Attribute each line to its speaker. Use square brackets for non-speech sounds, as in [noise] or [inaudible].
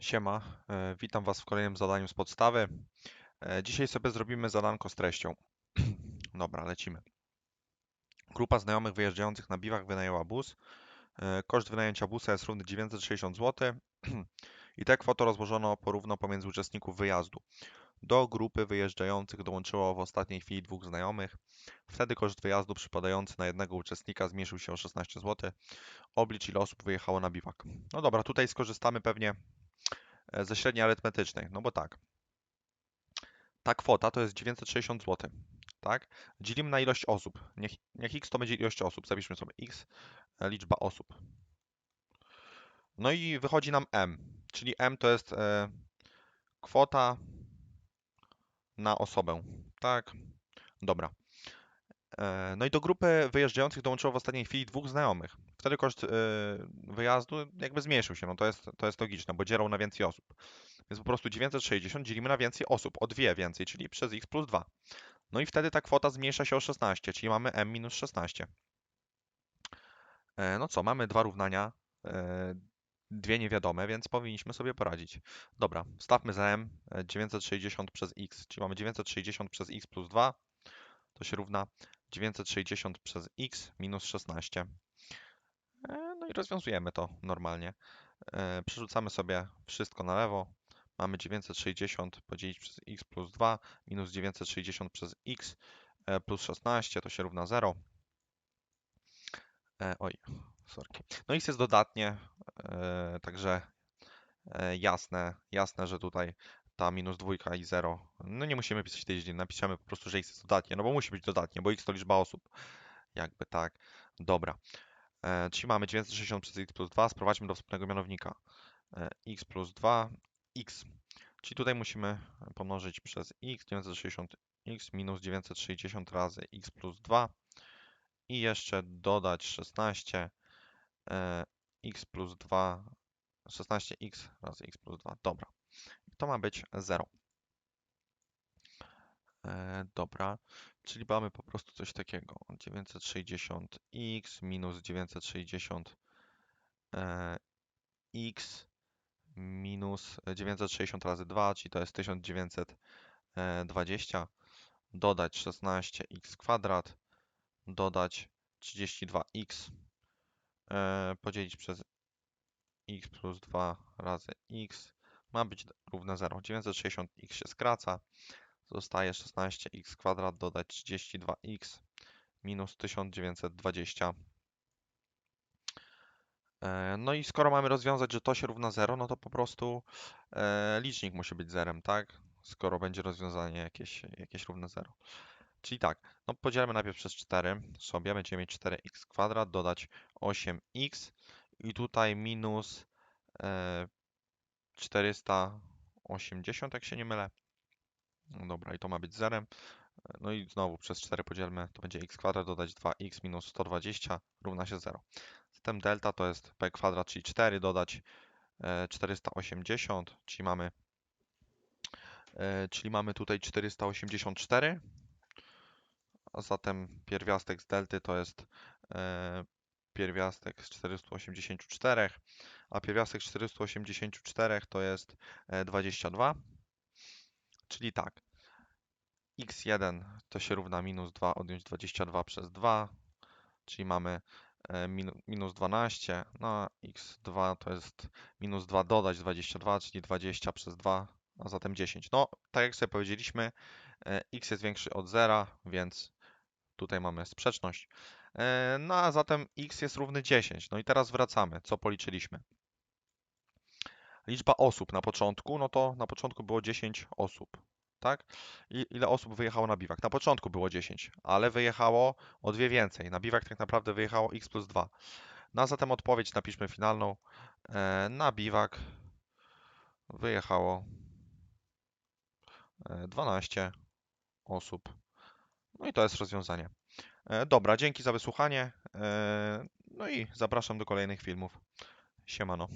Speaker 1: Siema, e, witam Was w kolejnym zadaniu z podstawy. E, Dzisiaj sobie zrobimy zadanko z treścią. [clears throat] Dobra, lecimy. Grupa znajomych wyjeżdżających na biwak wynajęła bus. E, Koszt wynajęcia busa jest równy 960 zł [clears throat] i tę kwotę rozłożono porówno pomiędzy uczestników wyjazdu. Do grupy wyjeżdżających dołączyło w ostatniej chwili dwóch znajomych. Wtedy koszt wyjazdu przypadający na jednego uczestnika zmniejszył się o 16 zł. Oblicz ile osób wyjechało na biwak. No dobra, tutaj skorzystamy pewnie ze średniej arytmetycznej, no bo tak. Ta kwota to jest 960 zł, tak? Dzielimy na ilość osób. Niech, niech x to będzie ilość osób. Zapiszmy sobie x, e, liczba osób. No i wychodzi nam m, czyli m to jest e, kwota na osobę, tak? Dobra. E, No i do grupy wyjeżdżających dołączyło w ostatniej chwili dwóch znajomych. Wtedy koszt e, wyjazdu jakby zmniejszył się. No to jest, to jest logiczne, bo dzielą na więcej osób. Więc po prostu 960 dzielimy na więcej osób, o dwie więcej, czyli przez x plus 2. No i wtedy ta kwota zmniejsza się o 16, czyli mamy m minus 16. E, No co, mamy dwa równania, dwie niewiadome, więc powinniśmy sobie poradzić. Dobra, stawmy za m e, 960 przez x, czyli mamy 960 przez x plus 2, to się równa 960 przez x minus 16. E, No i rozwiązujemy to normalnie. E, Przerzucamy sobie wszystko na lewo. Mamy 960 podzielić przez x plus 2 minus 960 przez x e, plus 16 to się równa 0. E, oj, sorki. No x jest dodatnie, także jasne, jasne, że tutaj ta minus dwójka i 0. No nie musimy pisać tej źli, napiszemy po prostu, że x jest dodatnie, no bo musi być dodatnie, bo x to liczba osób. Jakby tak. Dobra. E, czyli mamy 960 przez x plus 2, sprowadźmy do wspólnego mianownika. E, x plus 2, x. Czyli tutaj musimy pomnożyć przez x, 960x minus 960 razy x plus 2 i jeszcze dodać 16 e, x plus 2, 16x razy x plus 2. Dobra. To ma być 0. E, dobra, czyli mamy po prostu coś takiego. 960x minus 960 e, minus 960 razy 2, czyli to jest 1920, dodać 16x kwadrat, dodać 32x, e, podzielić przez x plus 2 razy x, ma być równe 0. 960x się skraca, zostaje 16x kwadrat, dodać 32x minus 1920. E, No i skoro mamy rozwiązać, że to się równa 0, no to po prostu e, licznik musi być zerem, tak? Skoro będzie rozwiązanie jakieś, jakieś równe 0. Czyli tak, no podzielmy najpierw przez 4 sobie, będziemy mieć 4x kwadrat, dodać 8x i tutaj minus e, 480, jak się nie mylę. No dobra, i to ma być zerem. No i znowu przez 4 podzielmy, to będzie x kwadrat dodać 2x minus 120 równa się 0. Zatem delta to jest p kwadrat, czyli 4 dodać e, 480, czyli mamy, e, czyli mamy tutaj 484. A zatem pierwiastek z delty to jest e, pierwiastek z 484, a pierwiastek z 484 to jest e, 22. Czyli tak, x1 to się równa minus 2 odjąć 22 przez 2, czyli mamy e, minu- minus 12, no a x2 to jest minus 2 dodać 22, czyli 20 przez 2, a zatem 10. No, tak jak sobie powiedzieliśmy, e, x jest większy od 0, więc tutaj mamy sprzeczność. E, No a zatem x jest równy 10. No i teraz wracamy, co policzyliśmy. Liczba osób na początku, no to na początku było 10 osób, tak? I ile osób wyjechało na biwak? Na początku było 10, ale wyjechało o dwie więcej. Na biwak tak naprawdę wyjechało x plus 2. No a zatem odpowiedź napiszmy finalną. E, Na biwak wyjechało e, 12 osób. No i to jest rozwiązanie. E, Dobra, dzięki za wysłuchanie. e, No i zapraszam do kolejnych filmów. Siemano.